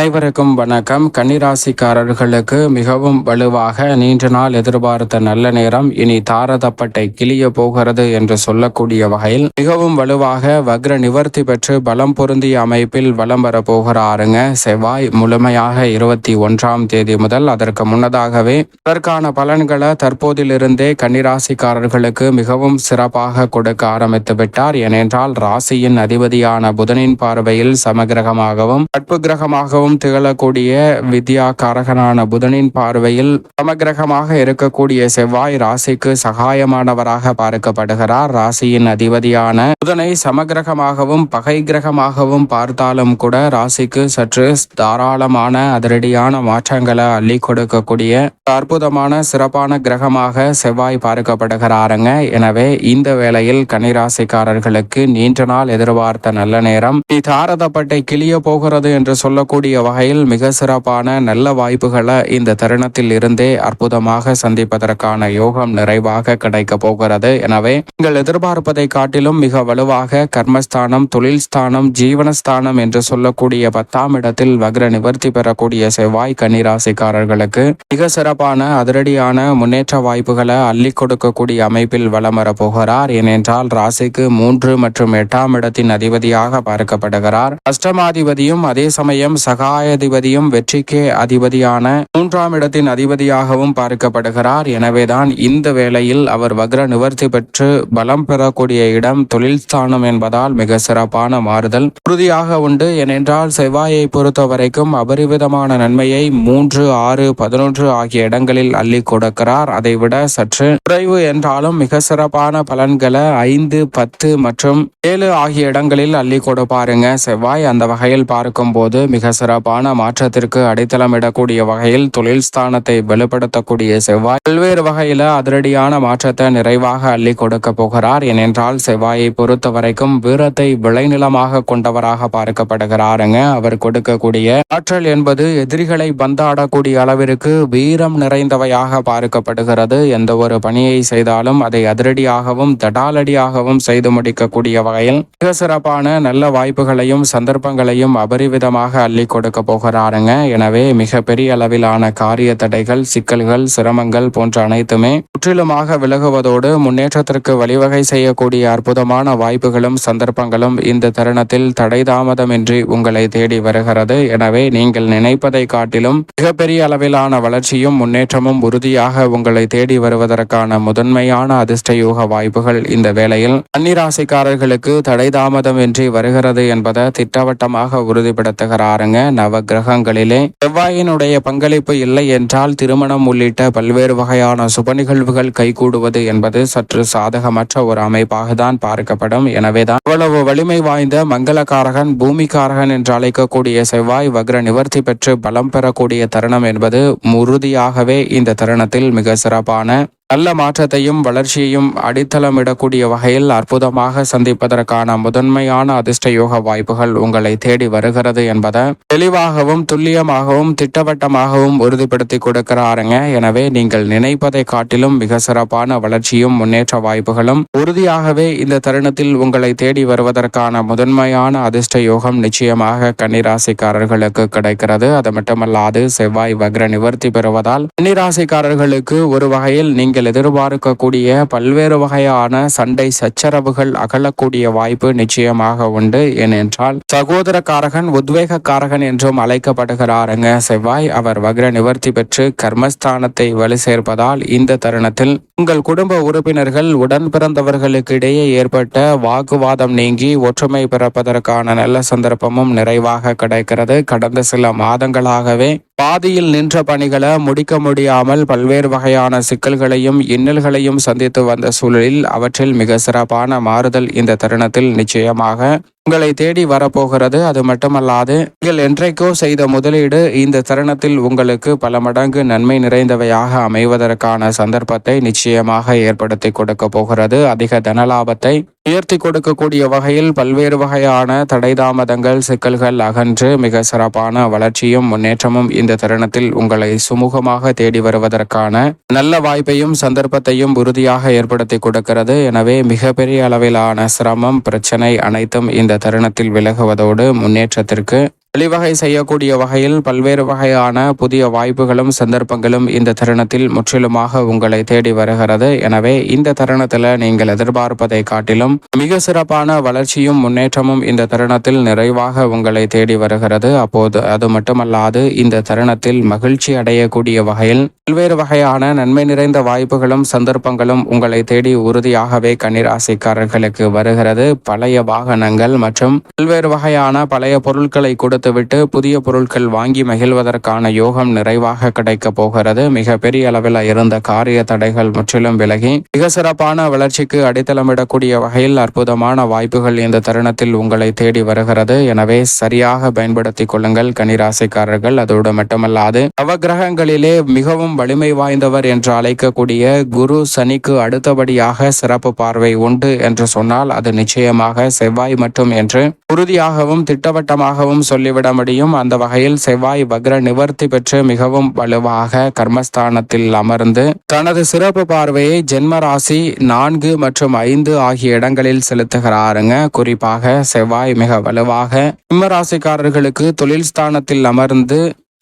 அனைவருக்கும் வணக்கம். கன்னிராசிக்காரர்களுக்கு மிகவும் வலுவாக நீண்ட நாள் எதிர்பார்த்த நல்ல நேரம். இனி தாரதப்பட்டை கிளிய போகிறது என்று சொல்லக்கூடிய வகையில் மிகவும் வலுவாக வக்ர நிவர்த்தி பெற்று பலம் பொருந்திய அமைப்பில் வலம் வரப்போகிறாருங்க செவ்வாய் முழுமையாக இருபத்தி ஒன்றாம் தேதி முதல் அதற்கு முன்னதாகவே அதற்கான பலன்களை தற்போதிலிருந்தே கன்னிராசிக்காரர்களுக்கு மிகவும் சிறப்பாக கொடுக்க ஆரம்பித்து விட்டார். ஏனென்றால் ராசியின் அதிபதியான புதனின் பார்வையில் சமகிரகமாகவும் நட்பு கிரகமாகவும் மிகவும் திகழக்கூடிய வித்யா காரகனான புதனின் பார்வையில் சமகிரகமாக இருக்கக்கூடிய செவ்வாய் ராசிக்கு சகாயமானவராக பார்க்கப்படுகிறார். ராசியின் அதிபதியான புதனை சமகிரகமாகவும் பகை கிரகமாகவும் பார்த்தாலும் கூட ராசிக்கு சற்று தாராளமான அதிரடியான மாற்றங்களை அள்ளி கொடுக்கக்கூடிய அற்புதமான சிறப்பான கிரகமாக செவ்வாய் பார்க்கப்படுகிறாருங்க. எனவே இந்த வேளையில் கனிராசிக்காரர்களுக்கு நீண்ட நாள் எதிர்பார்த்த நல்ல நேரம். நீ தாரதப்பட்டை கிளிய போகிறது என்று சொல்லக்கூடிய வகையில் மிக சிறப்பான நல்ல வாய்ப்புகளை இந்த தருணத்தில் இருந்தே அற்புதமாக சந்திப்பதற்கான யோகம் நிறைவாக கிடைக்க போகிறது. எனவே நீங்கள் எதிர்பார்ப்பதை காட்டிலும் மிக வலுவாக கர்மஸ்தானம் தொழில் ஸ்தானம் ஜீவனஸ்தானம் என்று சொல்லக்கூடிய பத்தாம் இடத்தில் வக்ர நிவர்த்தி பெறக்கூடிய செவ்வாய் கன்னிராசிக்காரர்களுக்கு மிக சிறப்பான அதிரடியான முன்னேற்ற வாய்ப்புகளை அள்ளி கொடுக்கக்கூடிய அமைப்பில் வலம் வரப்போகிறார் ஏனென்றால் ராசிக்கு மூன்று மற்றும் எட்டாம் இடத்தின் அதிபதியாக பார்க்கப்படுகிறார். அஷ்டமாதிபதியும் அதே சமயம் சக சகாயாதிபதியும் வெற்றிக்கே அதிபதியான மூன்றாம் இடத்தின் அதிபதியாகவும் பார்க்கப்படுகிறார். எனவேதான் இந்த வேளையில் அவர் வக்ர நிவர்த்தி பெற்று பலம் பெறக்கூடிய இடம் தொழில் ஸ்தானம் என்பதால் மிக சிறப்பான மாறுதல் உறுதியாக உண்டு. ஏனென்றால் செவ்வாயை பொறுத்த வரைக்கும் அபரிவிதமான நன்மையை மூன்று ஆறு பதினொன்று ஆகிய இடங்களில் அள்ளி கொடுக்கிறார். அதைவிட சற்று குறைவு என்றாலும் மிக சிறப்பான பலன்களை ஐந்து பத்து மற்றும் ஏழு ஆகிய இடங்களில் அள்ளி கொடுப்பாருங்க. செவ்வாய் அந்த வகையில் பார்க்கும்போது மிக சிறப்பு சிறப்பான மாற்றத்திற்கு அடித்தளமிடக்கூடிய வகையில் தொழில் ஸ்தானத்தை வலுப்படுத்தக்கூடிய செவ்வாய் பல்வேறு வகையில அதிரடியான மாற்றத்தை நிறைவாக அள்ளி கொடுக்க போகிறார். ஏனென்றால் செவ்வாயை பொறுத்த வரைக்கும் வீரத்தை விளைநிலமாக கொண்டவராக பார்க்கப்படுகிறாருங்க. அவர் கொடுக்கக்கூடிய ஆற்றல் என்பது எதிரிகளை பந்தாடக்கூடிய அளவிற்கு வீரம் நிறைந்தவையாக பார்க்கப்படுகிறது. எந்த ஒரு பணியை செய்தாலும் அதை அதிரடியாகவும் தடாலடியாகவும் செய்து முடிக்கக்கூடிய வகையில் மிக சிறப்பான நல்ல வாய்ப்புகளையும் சந்தர்ப்பங்களையும் அபரிவிதமாக அள்ளி கொடு கொடுக்க போகிறாருங்க எனவே மிக பெரிய அளவிலான காரிய தடைகள் சிக்கல்கள் சிரமங்கள் போன்ற அனைத்துமே முற்றிலுமாக விலகுவதோடு முன்னேற்றத்திற்கு வழிவகை செய்யக்கூடிய அற்புதமான வாய்ப்புகளும் சந்தர்ப்பங்களும் இந்த தருணத்தில் தடை தாமதமின்றி உங்களை தேடி வருகிறது. எனவே நீங்கள் நினைப்பதை காட்டிலும் மிகப்பெரிய அளவிலான வளர்ச்சியும் முன்னேற்றமும் உறுதியாக உங்களை தேடி வருவதற்கான முதன்மையான அதிர்ஷ்டயோக வாய்ப்புகள் இந்த வேளையில். அந்நிராசிக்காரர்களுக்கு தடை தாமதமின்றி வருகிறது என்பதை திட்டவட்டமாக உறுதிப்படுத்துகிறாருங்க. நவ கிரகங்களிலே செவ்வாயினுடைய பங்களிப்பு இல்லை என்றால் திருமணம் உள்ளிட்ட பல்வேறு வகையான சுப நிகழ்வுகள் கைகூடுவது என்பது சற்று சாதகமற்ற ஒரு அமைப்பாக தான் பார்க்கப்படும். எனவேதான் அவ்வளவு வலிமை வாய்ந்த மங்களகாரகன் பூமிகாரகன் என்று அழைக்கக்கூடிய செவ்வாய் வக்ர நிவர்த்தி பெற்று பலம் பெறக்கூடிய தருணம் என்பது உறுதியாகவே இந்த தருணத்தில் மிக சிறப்பான நல்ல மாற்றத்தையும் வளர்ச்சியையும் அடித்தளமிடக்கூடிய வகையில் அற்புதமாக சந்திப்பதற்கான முதன்மையான அதிர்ஷ்ட யோக வாய்ப்புகள் உங்களை தேடி வருகிறது என்பதை தெளிவாகவும் துல்லியமாகவும் திட்டவட்டமாகவும் உறுதிப்படுத்தி கொடுக்கிறாருங்க. எனவே நீங்கள் நினைப்பதை காட்டிலும் மிக சிறப்பான வளர்ச்சியும் முன்னேற்ற வாய்ப்புகளும் உறுதியாகவே இந்த தருணத்தில் உங்களை தேடி வருவதற்கான முதன்மையான அதிர்ஷ்ட யோகம் நிச்சயமாக கன்னிராசிக்காரர்களுக்கு கிடைக்கிறது. அது மட்டுமல்லாது செவ்வாய் வக்ர நிவர்த்தி பெறுவதால் கன்னிராசிக்காரர்களுக்கு ஒரு வகையில் நீங்கள் நீங்கள் எதிர்பார்க்கக்கூடிய பல்வேறு வகையான சண்டை சச்சரவுகள் அகலக்கூடிய வாய்ப்பு நிச்சயமாக உண்டு. ஏனென்றால் சகோதரக்காரகன் உத்வேகக்காரகன் என்றும் அழைக்கப்படுகிறாருங்க. செவ்வாய் அவர் வக்ர நிவர்த்தி பெற்று கர்மஸ்தானத்தை வலு சேர்ப்பதால் இந்த தருணத்தில் உங்கள் குடும்ப உறுப்பினர்கள் உடன் பிறந்தவர்களுக்கு இடையே ஏற்பட்ட வாக்குவாதம் நீங்கி ஒற்றுமை பிறப்பதற்கான நல்ல சந்தர்ப்பமும் நிறைவாக கிடைக்கிறது. கடந்த சில மாதங்களாகவே பாதியில் நின்ற பணிகளை முடிக்க முடியாமல் பல்வேறு வகையான சிக்கல்களையும் இன்னல்களையும் சந்தித்து வந்த சூழலில் அவற்றில் மிக சிறப்பான மாறுதல் இந்த தருணத்தில் நிச்சயமாக உங்களை தேடி வரப்போகிறது. அது மட்டுமல்லாது நீங்கள் என்றைக்கோ செய்த முதலீடு இந்த தருணத்தில் உங்களுக்கு பல மடங்கு நன்மை நிறைந்தவையாக அமைவதற்கான சந்தர்ப்பத்தை நிச்சயமாக ஏற்படுத்தி கொடுக்க போகிறது. அதிக தனலாபத்தை உயர்த்தி கொடுக்கக்கூடிய வகையில் பல்வேறு வகையான தடை தாமதங்கள் சிக்கல்கள் அகன்று மிக சிறப்பான வளர்ச்சியும் முன்னேற்றமும் இந்த தருணத்தில் உங்களை சுமூகமாக தேடி வருவதற்கான நல்ல வாய்ப்பையும் சந்தர்ப்பத்தையும் உறுதியாக ஏற்படுத்தி கொடுக்கிறது. எனவே மிகப்பெரிய அளவிலான சிரமம் பிரச்சனை அனைத்தும் இந்த தருணத்தில் விலகுவதோடு முன்னேற்றத்திற்கு வழிவகை செய்யக்கூடிய வகையில் பல்வேறு வகையான புதிய வாய்ப்புகளும் சந்தர்ப்பங்களும் இந்த தருணத்தில் முற்றிலுமாக உங்களை தேடி வருகிறது. எனவே இந்த தருணத்தில் நீங்கள் எதிர்பார்ப்பதை காட்டிலும் மிக சிறப்பான வளர்ச்சியும் முன்னேற்றமும் இந்த தருணத்தில் நிறைவாக உங்களை தேடி வருகிறது. அப்போது அது மட்டுமல்லாது இந்த தருணத்தில் மகிழ்ச்சி அடையக்கூடிய வகையில் பல்வேறு வகையான நன்மை நிறைந்த வாய்ப்புகளும் சந்தர்ப்பங்களும் உங்களை தேடி உறுதியாகவே கன்னிராசிக்காரர்களுக்கு வருகிறது. பழைய வாகனங்கள் மற்றும் பல்வேறு வகையான பழைய பொருட்களை கொடுத்துவிட்டு புதிய பொருட்கள் வாங்கி மகிழ்வதற்கான யோகம் நிறைவாக கிடைக்க போகிறது. மிக பெரிய அளவில் இருந்த காரிய தடைகள் முற்றிலும் விலகி மிக சிறப்பான வளர்ச்சிக்கு அடித்தளமிடக்கூடிய வகையில் அற்புதமான வாய்ப்புகள் இந்த தருணத்தில் உங்களை தேடி வருகிறது. எனவே சரியாக பயன்படுத்திக் கொள்ளுங்கள் கன்னிராசிக்காரர்கள் அதோடு மட்டுமல்லாது நவகிரகங்களிலே மிகவும் வலிமை வாய்ந்தவர் என்று அழைக்கக்கூடிய குரு சனிக்கு அடுத்தபடியாக சிறப்பு பார்வை உண்டு என்று சொன்னால் அது நிச்சயமாக செவ்வாய் மட்டும் என்று உறுதியாகவும் திட்டவட்டமாகவும் சொல்லிவிட முடியும். அந்த வகையில் செவ்வாய் வக்ர நிவர்த்தி பெற்று மிகவும் வலுவாக கர்மஸ்தானத்தில் அமர்ந்து தனது சிறப்பு பார்வையை ஜென்மராசி நான்கு மற்றும் ஐந்து ஆகிய இடங்களில் செலுத்துகிறாருங்க. குறிப்பாக செவ்வாய் மிக வலுவாக சிம்மராசிக்காரர்களுக்கு தொழில் ஸ்தானத்தில் அமர்ந்து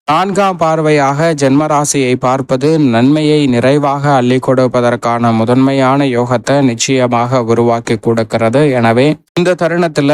நான்காம் பார்வையாக ஜென்மராசியை பார்ப்பது நன்மையை நிறைவாக அள்ளி கொடுப்பதற்கான முதன்மையான யோகத்தை நிச்சயமாக உருவாக்கி கொடுக்கிறது. எனவே இந்த தருணத்துல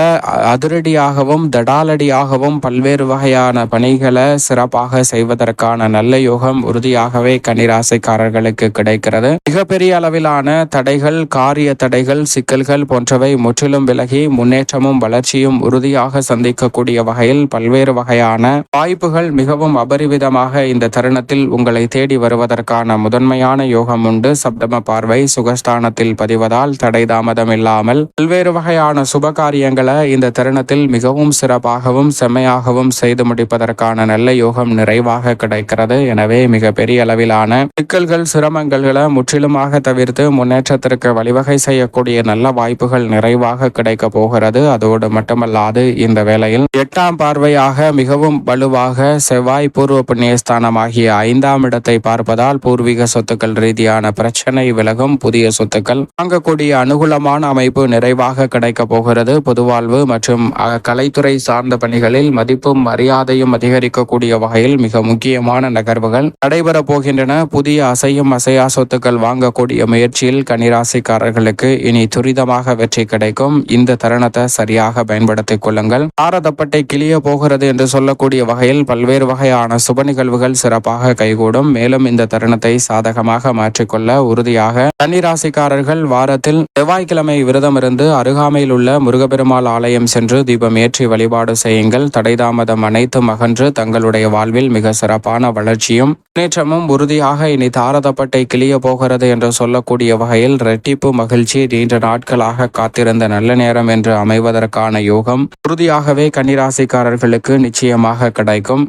அதிரடியாகவும் தடாலடியாகவும் பல்வேறு வகையான பணிகளை சிறப்பாக செய்வதற்கான நல்ல யோகம் உறுதியாகவே கன்னிராசிக்காரர்களுக்கு கிடைக்கிறது. மிகப்பெரிய அளவிலான தடைகள் காரிய தடைகள் சிக்கல்கள் போன்றவை முற்றிலும் விலகி முன்னேற்றமும் வளர்ச்சியும் உறுதியாக சந்திக்கக்கூடிய வகையில் பல்வேறு வகையான வாய்ப்புகள் மிகவும் அபரிவிதமாக இந்த தருணத்தில் உங்களை தேடி வருவதற்கான முதன்மையான யோகம் உண்டு. சப்தம பார்வை சுகஸ்தானத்தில் பதிவதால் தடை தாமதம் இல்லாமல் பல்வேறு வகையான சுப காரியங்களை இந்த தருணத்தில் மிகவும் சிறப்பாகவும் செம்மையாகவும் செய்து முடிப்பதற்கான நல்ல யோகம் நிறைவாக கிடைக்கிறது. எனவே மிக பெரிய அளவிலான சிக்கல்கள் சிரமங்களை முற்றிலுமாக தவிர்த்து முன்னேற்றத்திற்கு வழிவகை செய்யக்கூடிய நல்ல வாய்ப்புகள் நிறைவாக கிடைக்க போகிறது. அதோடு மட்டுமல்லாது இந்த வேளையில் எட்டாம் பார்வையாக மிகவும் வலுவாக செவ்வாய் பூர்வ புண்ணியஸ்தானம் ஆகிய ஐந்தாம் இடத்தை பார்ப்பதால் பூர்வீக சொத்துக்கள் ரீதியான பிரச்சனை விலகும். புதிய சொத்துக்கள் வாங்கக்கூடிய அனுகூலமான அமைப்பு நிறைவாக கிடைக்கப் போகிறது. பொதுவாழ்வு மற்றும் கலைத்துறை சார்ந்த பணிகளில் மதிப்பும் மரியாதையும் அதிகரிக்கக்கூடிய வகையில் மிக முக்கியமான நகர்வுகள் நடைபெற போகின்றன. புதிய அசையும் அசையா சொத்துக்கள் வாங்கக்கூடிய முயற்சியில் கனிராசிக்காரர்களுக்கு இனி துரிதமாக வெற்றி கிடைக்கும். இந்த தருணத்தை சரியாக பயன்படுத்திக் கொள்ளுங்கள். பாரதப்பட்டை கிளிய போகிறது என்று சொல்லக்கூடிய வகையில் பல்வேறு வகையான சுப நிகழ்வுகள் சிறப்பாக கைகூடும். மேலும் இந்த தருணத்தை சாதகமாக மாற்றிக்கொள்ள உறுதியாக கன்னிராசிக்காரர்கள் வாரத்தில் செவ்வாய்க்கிழமை விரதம் இருந்து அருகாமையில் உள்ள முருகப்பெருமாள் ஆலயம் சென்று தீபம் ஏற்றி வழிபாடு செய்யுங்கள். தடைதாமதம் அனைத்தும் அகன்று தங்களுடைய வாழ்வில் மிக சிறப்பான வளர்ச்சியும் முன்னேற்றமும் உறுதியாக இனி தாரதப்பட்டை கிளிய போகிறது என்று சொல்லக்கூடிய வகையில் ரெட்டிப்பு மகிழ்ச்சி நீண்ட நாட்களாக காத்திருந்த நல்ல நேரம் என்று அமைவதற்கான யோகம் உறுதியாகவே கன்னிராசிக்காரர்களுக்கு நிச்சயமாக கிடைக்கும்.